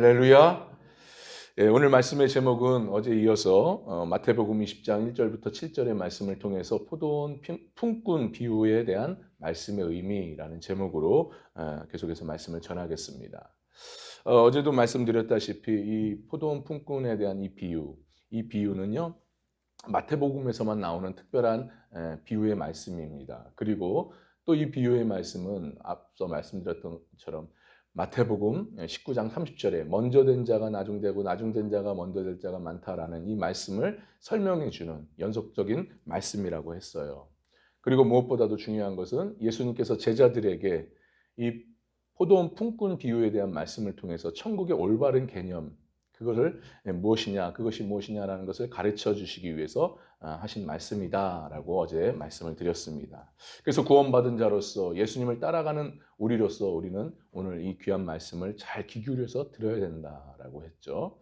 할렐루야. 예, 오늘 말씀의 제목은 어제 이어서 어, 마태복음 20장 1절부터 7절의 말씀을 통해서 포도원 핀- 품꾼 비유에 대한 말씀의 의미라는 제목으로 어, 계속해서 말씀을 전하겠습니다. 어, 제도 말씀드렸다시피 이 포도원 품꾼에 대한 이 비유, 이 비유는요 마태복음에서만 나오는 특별한 에, 비유의 말씀입니다. 그리고 또 이 비유의 말씀은 앞서 말씀드렸던 것처럼 마태복음 19장 30절에 먼저 된 자가 나중되고 나중된 자가 먼저 될 자가 많다라는 이 말씀을 설명해 주는 연속적인 말씀이라고 했어요. 그리고 무엇보다도 중요한 것은 예수님께서 제자들에게 이 포도원 품꾼 비유에 대한 말씀을 통해서 천국의 올바른 개념 그것을 무엇이냐 그것이 무엇이냐라는 것을 가르쳐 주시기 위해서 아, 하신 말씀이다라고 어제 말씀을 드렸습니다. 그래서 구원받은 자로서 예수님을 따라가는 우리로서 우리는 오늘 이 귀한 말씀을 잘 귀 기울여서 들어야 된다라고 했죠.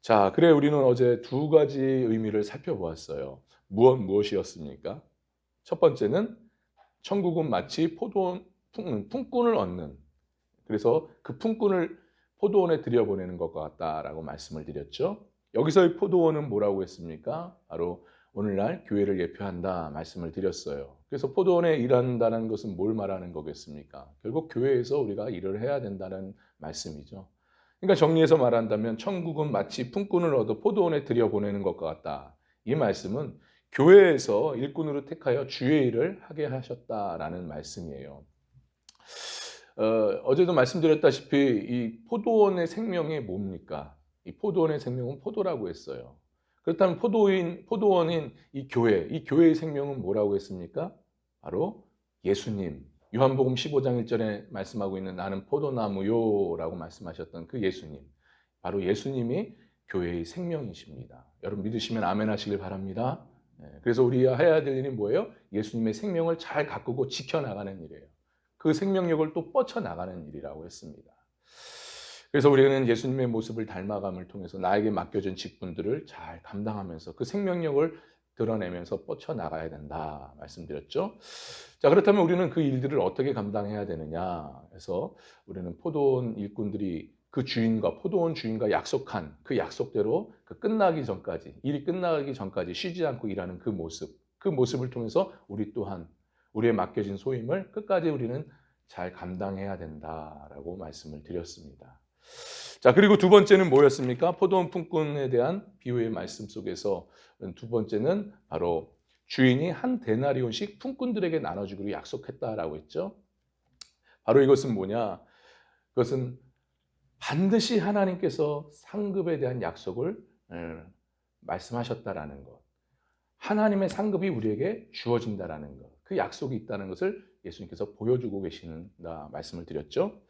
자, 그래 우리는 어제 두 가지 의미를 살펴보았어요. 무엇 무엇이었습니까? 첫 번째는 천국은 마치 포도원 품, 품꾼을 얻는 그래서 그 품꾼을 포도원에 들여보내는 것과 같다라고 말씀을 드렸죠. 여기서의 포도원은 뭐라고 했습니까? 바로 오늘날 교회를 예표한다 말씀을 드렸어요. 그래서 포도원에 일한다는 것은 뭘 말하는 거겠습니까? 결국 교회에서 우리가 일을 해야 된다는 말씀이죠. 그러니까 정리해서 말한다면 천국은 마치 품꾼을 얻어 포도원에 들여보내는 것과 같다. 이 말씀은 교회에서 일꾼으로 택하여 주의 일을 하게 하셨다라는 말씀이에요. 어, 제도 말씀드렸다시피 이 포도원의 생명이 뭡니까? 이 포도원의 생명은 포도라고 했어요. 그렇다면 포도인 포도원인 이 교회, 이 교회의 생명은 뭐라고 했습니까? 바로 예수님. 요한복음 15장 1절에 말씀하고 있는 나는 포도나무요라고 말씀하셨던 그 예수님. 바로 예수님이 교회의 생명이십니다. 여러분 믿으시면 아멘 하시길 바랍니다. 네, 그래서 우리가 해야 될 일이 뭐예요? 예수님의 생명을 잘 가꾸고 지켜나가는 일이에요. 그 생명력을 또 뻗쳐나가는 일이라고 했습니다. 그래서 우리는 예수님의 모습을 닮아감을 통해서 나에게 맡겨진 직분들을 잘 감당하면서 그 생명력을 드러내면서 뻗쳐나가야 된다 말씀드렸죠. 자 그렇다면 우리는 그 일들을 어떻게 감당해야 되느냐 해서 우리는 포도원 일꾼들이 그 주인과 포도원 주인과 약속한 그 약속대로 그 끝나기 전까지 일이 끝나기 전까지 쉬지 않고 일하는 그 모습 그 모습을 통해서 우리 또한 우리의 맡겨진 소임을 끝까지 우리는 잘 감당해야 된다라고 말씀을 드렸습니다. 자, 그리고 두 번째는 뭐였습니까? 포도원 품꾼에 대한 비유의 말씀 속에서 두 번째는 바로 주인이 한 데나리온씩 품꾼들에게 나눠주기로 약속했다라고 했죠. 바로 이것은 뭐냐? 그것은 반드시 하나님께서 상급에 대한 약속을 말씀하셨다라는 것. 하나님의 상급이 우리에게 주어진다라는 것. 그 약속이 있다는 것을 예수님께서 보여주고 계시는다 말씀을 드렸죠.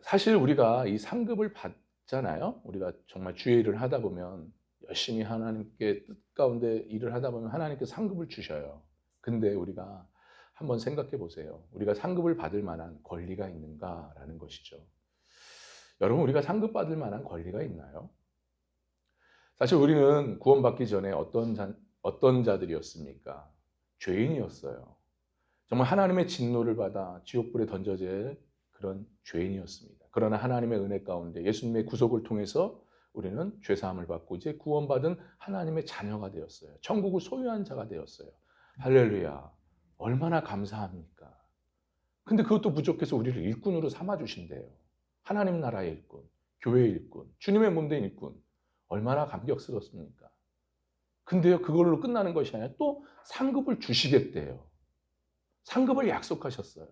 사실 우리가 이 상급을 받잖아요. 우리가 정말 주의 일을 하다 보면 열심히 하나님께 뜻 가운데 일을 하다 보면 하나님께 상급을 주셔요. 근데 우리가 한번 생각해 보세요. 우리가 상급을 받을 만한 권리가 있는가라는 것이죠. 여러분, 우리가 상급 받을 만한 권리가 있나요? 사실 우리는 구원받기 전에 어떤 자, 어떤 자들이었습니까? 죄인이었어요. 정말 하나님의 진노를 받아 지옥불에 던져질 그런 죄인이었습니다. 그러나 하나님의 은혜 가운데 예수님의 구속을 통해서 우리는 죄사함을 받고 이제 구원받은 하나님의 자녀가 되었어요. 천국을 소유한 자가 되었어요. 할렐루야. 얼마나 감사합니까? 근데 그것도 부족해서 우리를 일꾼으로 삼아 주신대요. 하나님 나라의 일꾼, 교회의 일꾼, 주님의 몸된 일꾼. 얼마나 감격스럽습니까? 근데요, 그걸로 끝나는 것이 아니라 또 상급을 주시겠대요. 상급을 약속하셨어요.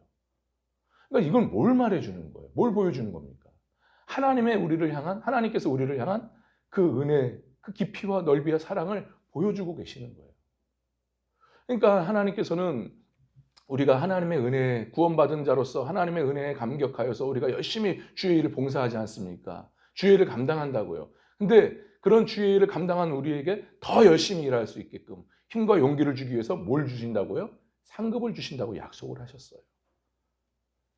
그러니까 이건 뭘 말해주는 거예요? 뭘 보여주는 겁니까? 하나님의 우리를 향한, 하나님께서 우리를 향한 그 은혜, 그 깊이와 넓이와 사랑을 보여주고 계시는 거예요. 그러니까 하나님께서는 우리가 하나님의 은혜, 구원받은 자로서 하나님의 은혜에 감격하여서 우리가 열심히 주의 일을 봉사하지 않습니까? 주의 일을 감당한다고요. 근데 그런 주의 일을 감당한 우리에게 더 열심히 일할 수 있게끔 힘과 용기를 주기 위해서 뭘 주신다고요? 상급을 주신다고 약속을 하셨어요.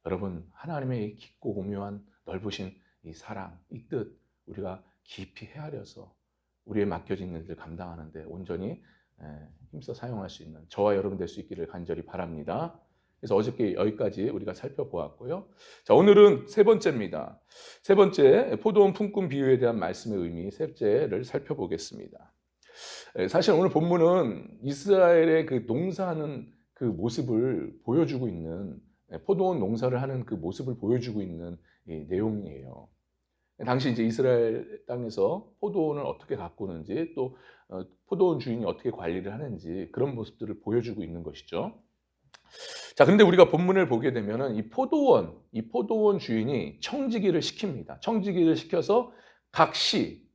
여러분, 하나님의 깊고 고묘한 넓으신 이 사랑, 이 뜻, 우리가 깊이 헤아려서 우리의 맡겨진 일들 감당하는데 온전히 힘써 사용할 수 있는 저와 여러분 될 수 있기를 간절히 바랍니다. 그래서 어저께 여기까지 우리가 살펴보았고요. 자, 오늘은 세 번째입니다. 세 번째, 포도원 품꾼 비유에 대한 말씀의 의미, 셋째를 살펴보겠습니다. 에, 사실 오늘 본문은 이스라엘의 그 농사하는 그 모습을 보여주고 있는, 에, 포도원 농사를 하는 그 모습을 보여주고 있는 이 내용이에요. 당시 이제 이스라엘 땅에서 포도원을 어떻게 가꾸는지 또 어, 포도원 주인이 어떻게 관리를 하는지 그런 모습들을 보여주고 있는 것이죠. 자, 근데 우리가 본문을 보게 되면은 이 포도원, 이 포도원 주인이 청지기를 시킵니다. 청지기를 시켜서 각 시,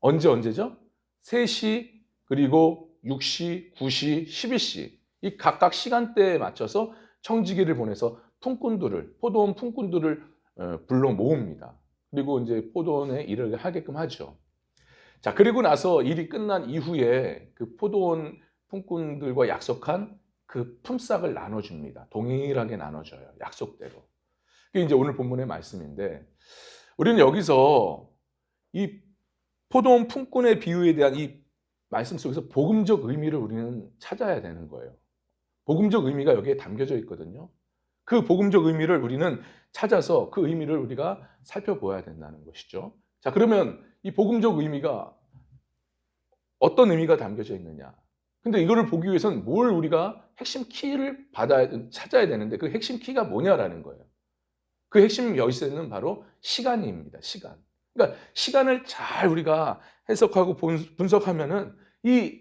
언제 언제죠? 3시, 그리고 6시, 9시, 11시. 이 각각 시간대에 맞춰서 청지기를 보내서 품꾼들을, 포도원 품꾼들을 어, 불러 모읍니다. 그리고 이제 포도원에 일을 하게끔 하죠. 자, 그리고 나서 일이 끝난 이후에 그 포도원 품꾼들과 약속한 그 품삯을 나눠줍니다. 동일하게 나눠줘요. 약속대로. 그게 이제 오늘 본문의 말씀인데, 우리는 여기서 이 포도원 품꾼의 비유에 대한 이 말씀 속에서 복음적 의미를 우리는 찾아야 되는 거예요. 복음적 의미가 여기에 담겨져 있거든요. 그 복음적 의미를 우리는 찾아서 그 의미를 우리가 살펴보아야 된다는 것이죠. 자, 그러면 이 복음적 의미가 어떤 의미가 담겨져 있느냐? 근데 이거를 보기 위해서는 뭘 우리가 핵심 키를 받아야 찾아야 되는데 그 핵심 키가 뭐냐라는 거예요. 그 핵심 열쇠는 바로 시간입니다. 시간. 그러니까 시간을 잘 우리가 해석하고 분석하면은 이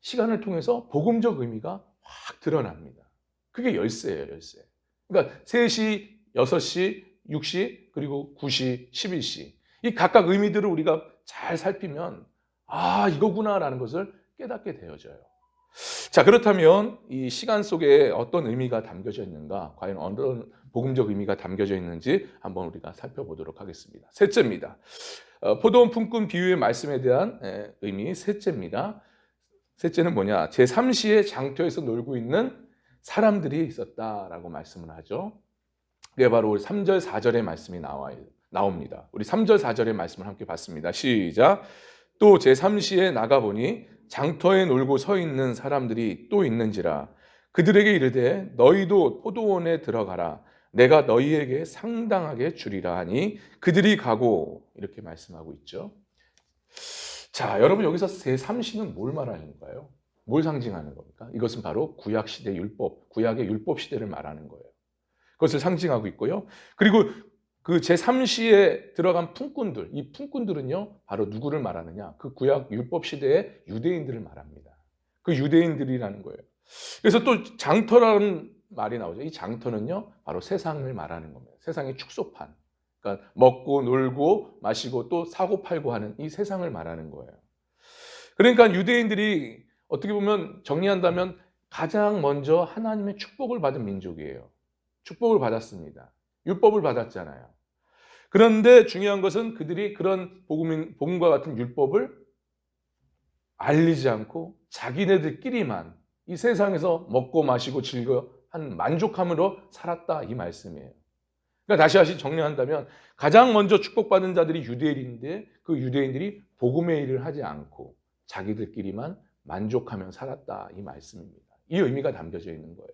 시간을 통해서 복음적 의미가 확 드러납니다. 그게 열쇠예요, 열쇠. 그러니까 3시, 6시, 6시, 그리고 9시, 11시. 이 각각 의미들을 우리가 잘 살피면 아, 이거구나라는 것을 깨닫게 되어져요. 자, 그렇다면 이 시간 속에 어떤 의미가 담겨져 있는가? 과연 어떤 복음적 의미가 담겨져 있는지 한번 우리가 살펴보도록 하겠습니다. 셋째입니다. 어, 포도원 품꾼 비유의 말씀에 대한 에, 의미 셋째입니다. 셋째는 뭐냐? 제3시의 장터에서 놀고 있는 사람들이 있었다라고 말씀을 하죠. 그게 바로 우리 3절, 4절의 말씀이 나와, 나옵니다. 우리 3절, 4절의 말씀을 함께 봤습니다. 시작. 또 제3시에 나가보니 장터에 놀고 서 있는 사람들이 또 있는지라 그들에게 이르되 너희도 포도원에 들어가라 내가 너희에게 상당하게 주리라 하니 그들이 가고 이렇게 말씀하고 있죠. 자, 여러분 여기서 제3시는 뭘 말하는 거예요? 뭘 상징하는 겁니까? 이것은 바로 구약 시대 율법, 구약의 율법 시대를 말하는 거예요. 그것을 상징하고 있고요. 그리고 그 제3시에 들어간 품꾼들, 이 품꾼들은요, 바로 누구를 말하느냐? 그 구약 율법 시대의 유대인들을 말합니다. 그 유대인들이라는 거예요. 그래서 또 장터라는 말이 나오죠. 이 장터는요, 바로 세상을 말하는 겁니다. 세상의 축소판. 그러니까 먹고 놀고 마시고 또 사고 팔고 하는 이 세상을 말하는 거예요. 그러니까 유대인들이 어떻게 보면 정리한다면 가장 먼저 하나님의 축복을 받은 민족이에요. 축복을 받았습니다. 율법을 받았잖아요. 그런데 중요한 것은 그들이 그런 복음, 복음과 같은 율법을 알리지 않고 자기네들끼리만 이 세상에서 먹고 마시고 즐겨 한 만족함으로 살았다 이 말씀이에요. 그러니까 다시 다시 정리한다면 가장 먼저 축복받은 자들이 유대인인데 그 유대인들이 복음의 일을 하지 않고 자기들끼리만 만족하며 살았다 이 말씀입니다. 이 의미가 담겨져 있는 거예요.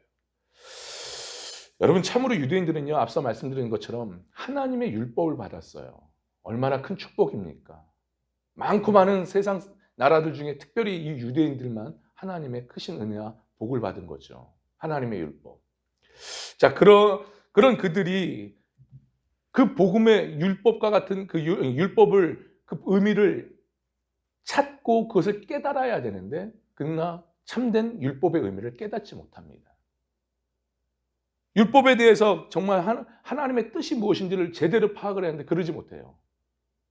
여러분 참으로 유대인들은요 앞서 말씀드린 것처럼 하나님의 율법을 받았어요. 얼마나 큰 축복입니까? 많고 많은 세상 나라들 중에 특별히 이 유대인들만 하나님의 크신 은혜와 복을 받은 거죠. 하나님의 율법. 자 그런 그런 그들이 그 복음의 율법과 같은 그 율법을 그 의미를 찾고 그것을 깨달아야 되는데 그러나 참된 율법의 의미를 깨닫지 못합니다. 율법에 대해서 정말 하나님의 뜻이 무엇인지를 제대로 파악을 했는데 그러지 못해요.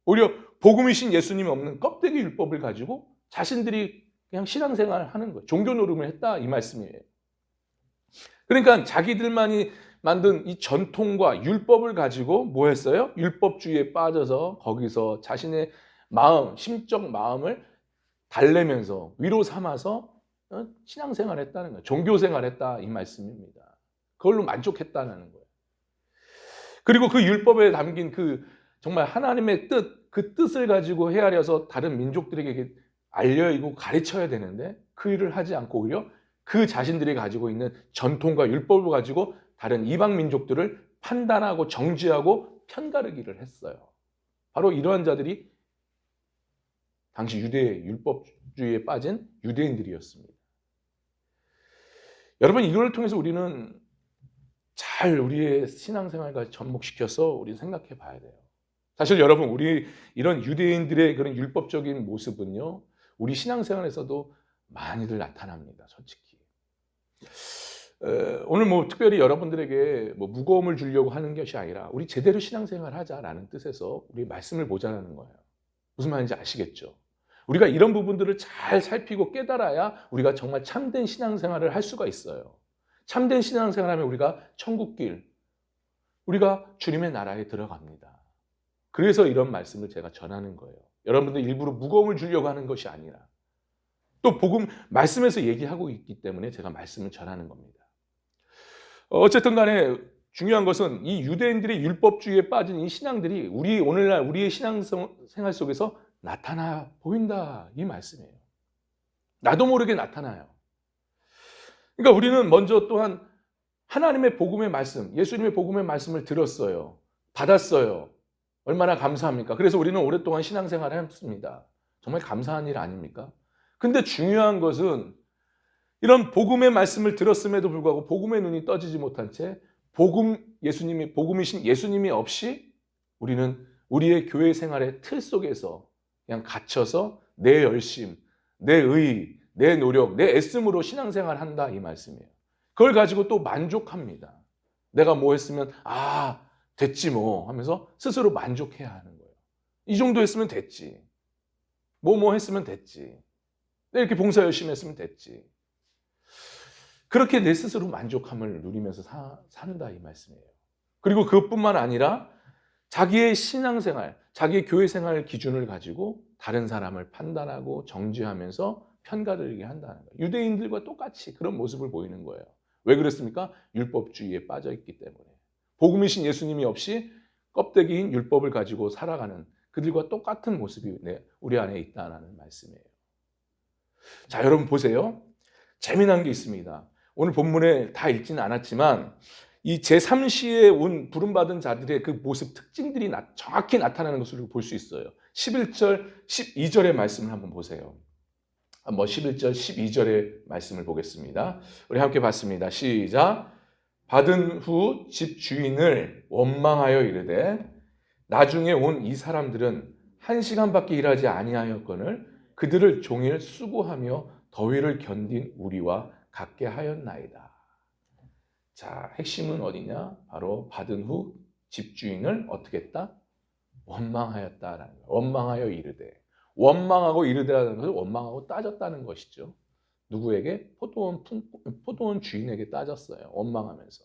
오히려 복음이신 예수님이 없는 껍데기 율법을 가지고 자신들이 그냥 신앙생활을 하는 거예요. 종교 노름을 했다 이 말씀이에요. 그러니까 자기들만이 만든 이 전통과 율법을 가지고 뭐 했어요? 율법주의에 빠져서 거기서 자신의 마음, 심적 마음을 달래면서 위로 삼아서 어, 신앙생활 했다는 거예요. 종교생활 했다 이 말씀입니다. 그걸로 만족했다는 거예요. 그리고 그 율법에 담긴 그 정말 하나님의 뜻, 그 뜻을 가지고 헤아려서 다른 민족들에게 알려이고 가르쳐야 되는데 그 일을 하지 않고 오히려 그 자신들이 가지고 있는 전통과 율법을 가지고 다른 이방 민족들을 판단하고 정지하고 편가르기를 했어요. 바로 이러한 자들이 당시 유대 율법주의에 빠진 유대인들이었습니다. 여러분 이걸 통해서 우리는 잘 우리의 신앙생활과 접목시켜서 우리 생각해 봐야 돼요. 사실 여러분 우리 이런 유대인들의 그런 율법적인 모습은요. 우리 신앙생활에서도 많이들 나타납니다. 솔직히. 오늘 뭐 특별히 여러분들에게 뭐 무거움을 주려고 하는 것이 아니라 우리 제대로 신앙생활 하자라는 뜻에서 우리 말씀을 보자라는 거예요. 무슨 말인지 아시겠죠? 우리가 이런 부분들을 잘 살피고 깨달아야 우리가 정말 참된 신앙생활을 할 수가 있어요. 참된 신앙생활하면 우리가 천국길, 우리가 주님의 나라에 들어갑니다. 그래서 이런 말씀을 제가 전하는 거예요. 여러분들 일부러 무거움을 주려고 하는 것이 아니라 또 복음 말씀에서 얘기하고 있기 때문에 제가 말씀을 전하는 겁니다. 어쨌든 간에 중요한 것은 이 유대인들의 율법주의에 빠진 이 신앙들이 우리 오늘날 우리의 신앙생활 속에서 나타나 보인다 이 말씀이에요. 나도 모르게 나타나요. 그러니까 우리는 먼저 또한 하나님의 복음의 말씀, 예수님의 복음의 말씀을 들었어요. 받았어요. 얼마나 감사합니까? 그래서 우리는 오랫동안 신앙생활을 했습니다. 정말 감사한 일 아닙니까? 근데 중요한 것은 이런 복음의 말씀을 들었음에도 불구하고 복음의 눈이 떠지지 못한 채 복음 예수님이 복음이신 예수님이 없이 우리는 우리의 교회 생활의 틀 속에서 그냥 갇혀서 내 열심, 내 의, 내 노력, 내 애씀으로 신앙생활 한다 이 말씀이에요. 그걸 가지고 또 만족합니다. 내가 뭐 했으면 아 됐지 뭐 하면서 스스로 만족해야 하는 거예요. 이 정도 했으면 됐지. 뭐뭐 뭐 했으면 됐지. 이렇게 봉사 열심히 했으면 됐지. 그렇게 내 스스로 만족함을 누리면서 사, 산다 이 말씀이에요. 그리고 그것뿐만 아니라 자기의 신앙생활, 자기의 교회 생활 기준을 가지고 다른 사람을 판단하고 정지하면서 편가들게 한다는 거예요. 유대인들과 똑같이 그런 모습을 보이는 거예요. 왜 그랬습니까? 율법주의에 빠져 있기 때문에. 복음이신 예수님이 없이 껍데기인 율법을 가지고 살아가는 그들과 똑같은 모습이 우리 안에 있다는 말씀이에요. 자, 여러분 보세요. 재미난 게 있습니다. 오늘 본문에 다 읽지는 않았지만 이 제3시에 온 부름받은 자들의 그 모습 특징들이 나, 정확히 나타나는 것을 볼 수 있어요. 11절, 12절의 말씀을 한번 보세요. 한번 11절, 12절의 말씀을 보겠습니다. 우리 함께 봤습니다. 시작. 받은 후 집 주인을 원망하여 이르되 나중에 온 이 사람들은 한 시간밖에 일하지 아니하였거늘 그들을 종일 수고하며 더위를 견딘 우리와 갖게 하였나이다. 자, 핵심은 어디냐? 바로 받은 후 집주인을 어떻게 했다? 원망하였다라는. 원망하여 이르되. 원망하고 이르되라는 것은 원망하고 따졌다는 것이죠. 누구에게? 포도원, 포도원 주인에게 따졌어요. 원망하면서.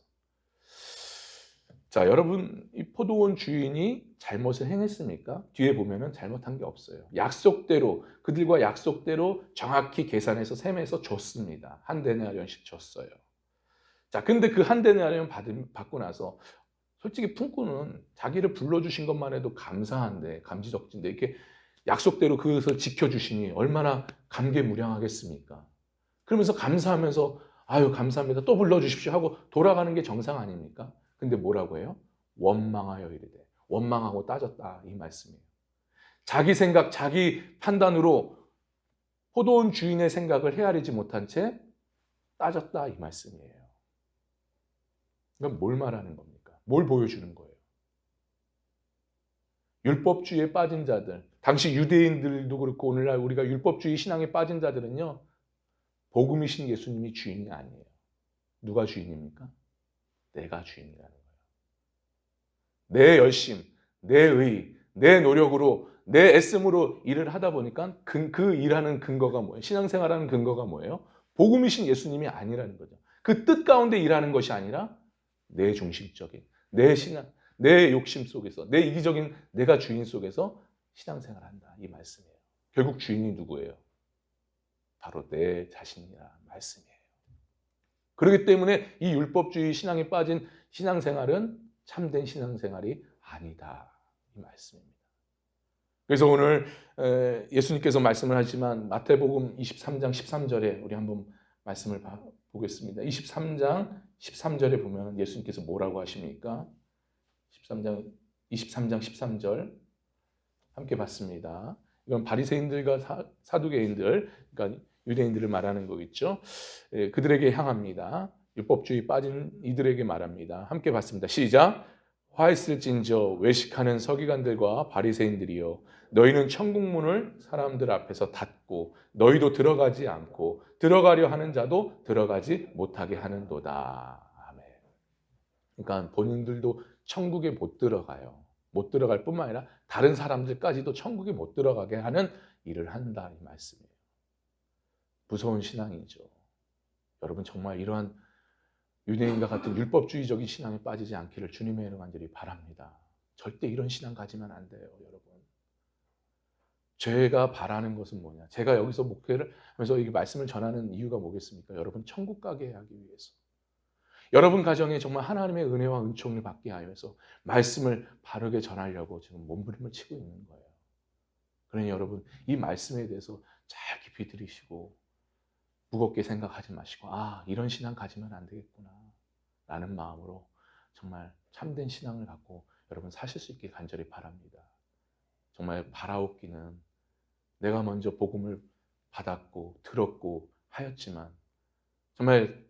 자, 여러분, 이 포도원 주인이 잘못을 행했습니까? 뒤에 보면은 잘못한 게 없어요. 약속대로, 그들과 약속대로 정확히 계산해서 셈해서 줬습니다. 한 데나리온씩 줬어요. 자, 근데 그 한 데나리온 받고 나서 솔직히 품꾼은 자기를 불러주신 것만 해도 감사한데, 감지적진데, 이렇게 약속대로 그것을 지켜주시니 얼마나 감개무량하겠습니까? 그러면서 감사하면서, 아유, 감사합니다. 또 불러주십시오 하고 돌아가는 게 정상 아닙니까? 근데 뭐라고 해요? 원망하여 이르되 원망하고 따졌다 이 말씀이에요. 자기 생각, 자기 판단으로 포도원 주인의 생각을 헤아리지 못한 채 따졌다 이 말씀이에요. 그럼 뭘 말하는 겁니까? 뭘 보여주는 거예요? 율법주의에 빠진 자들, 당시 유대인들도 그렇고 오늘날 우리가 율법주의 신앙에 빠진 자들은요, 복음이신 예수님이 주인이 아니에요. 누가 주인입니까? 내가 주인이라는 거예요. 내 열심, 내 의, 내 노력으로, 내 애씀으로 일을 하다 보니까 그, 그 일하는 근거가 뭐예요? 신앙생활하는 근거가 뭐예요? 복음이신 예수님이 아니라는 거죠. 그 뜻 가운데 일하는 것이 아니라 내 중심적인, 내 신앙, 내 욕심 속에서, 내 이기적인 내가 주인 속에서 신앙생활 한다. 이 말씀이에요. 결국 주인이 누구예요? 바로 내 자신이라 말씀이에요. 그렇기 때문에 이 율법주의 신앙에 빠진 신앙생활은 참된 신앙생활이 아니다. 이 말씀입니다. 그래서 오늘 예수님께서 말씀을 하지만 마태복음 23장 13절에 우리 한번 말씀을 봐- 보겠습니다. 23장 13절에 보면 예수님께서 뭐라고 하십니까? 13장 23장 13절 함께 봤습니다. 이건 바리새인들과 사, 사두개인들, 그러니까 유대인들을 말하는 거겠죠. 예, 그들에게 향합니다. 율법주의 빠진 이들에게 말합니다. 함께 봤습니다. 시작. 화했을진저 외식하는 서기관들과 바리새인들이여 너희는 천국 문을 사람들 앞에서 닫고 너희도 들어가지 않고 들어가려 하는 자도 들어가지 못하게 하는도다. 아멘. 그러니까 본인들도 천국에 못 들어가요. 못 들어갈 뿐만 아니라 다른 사람들까지도 천국에 못 들어가게 하는 일을 한다 이 말씀이에요. 무서운 신앙이죠. 여러분 정말 이러한 유대인과 같은 율법주의적인 신앙에 빠지지 않기를 주님의 이름 간절히 바랍니다. 절대 이런 신앙 가지면 안 돼요, 여러분. 제가 바라는 것은 뭐냐? 제가 여기서 목회를 하면서 이 말씀을 전하는 이유가 뭐겠습니까? 여러분 천국 가게 하기 위해서. 여러분 가정에 정말 하나님의 은혜와 은총을 받게 하여서 말씀을 바르게 전하려고 지금 몸부림을 치고 있는 거예요. 그러니 여러분 이 말씀에 대해서 잘 깊이 들이시고 무겁게 생각하지 마시고 아 이런 신앙 가지면 안 되겠구나 라는 마음으로 정말 참된 신앙을 갖고 여러분 사실 수 있길 간절히 바랍니다. 정말 바라옵기는 내가 먼저 복음을 받았고 들었고 하였지만 정말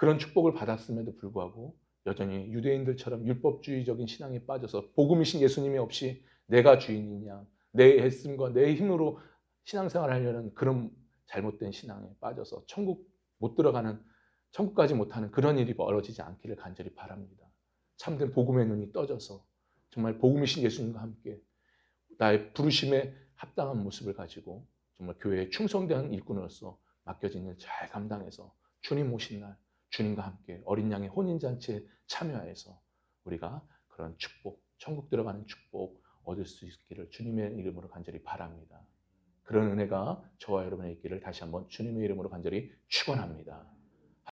그런 축복을 받았음에도 불구하고 여전히 유대인들처럼 율법주의적인 신앙에 빠져서 복음이신 예수님이 없이 내가 주인이냐 내 했음과 내 힘으로 신앙생활을 하려는 그런 잘못된 신앙에 빠져서 천국 못 들어가는 천국까지 못하는 그런 일이 벌어지지 않기를 간절히 바랍니다. 참된 복음의 눈이 떠져서 정말 복음이신 예수님과 함께 나의 부르심에 합당한 모습을 가지고 정말 교회에 충성된 일꾼으로서 맡겨진 일 잘 감당해서 주님 오신 날 주님과 함께 어린 양의 혼인잔치에 참여해서 우리가 그런 축복, 천국 들어가는 축복 얻을 수 있기를 주님의 이름으로 간절히 바랍니다. 그런 은혜가 저와 여러분의 있기를 다시 한번 주님의 이름으로 간절히 축원합니다.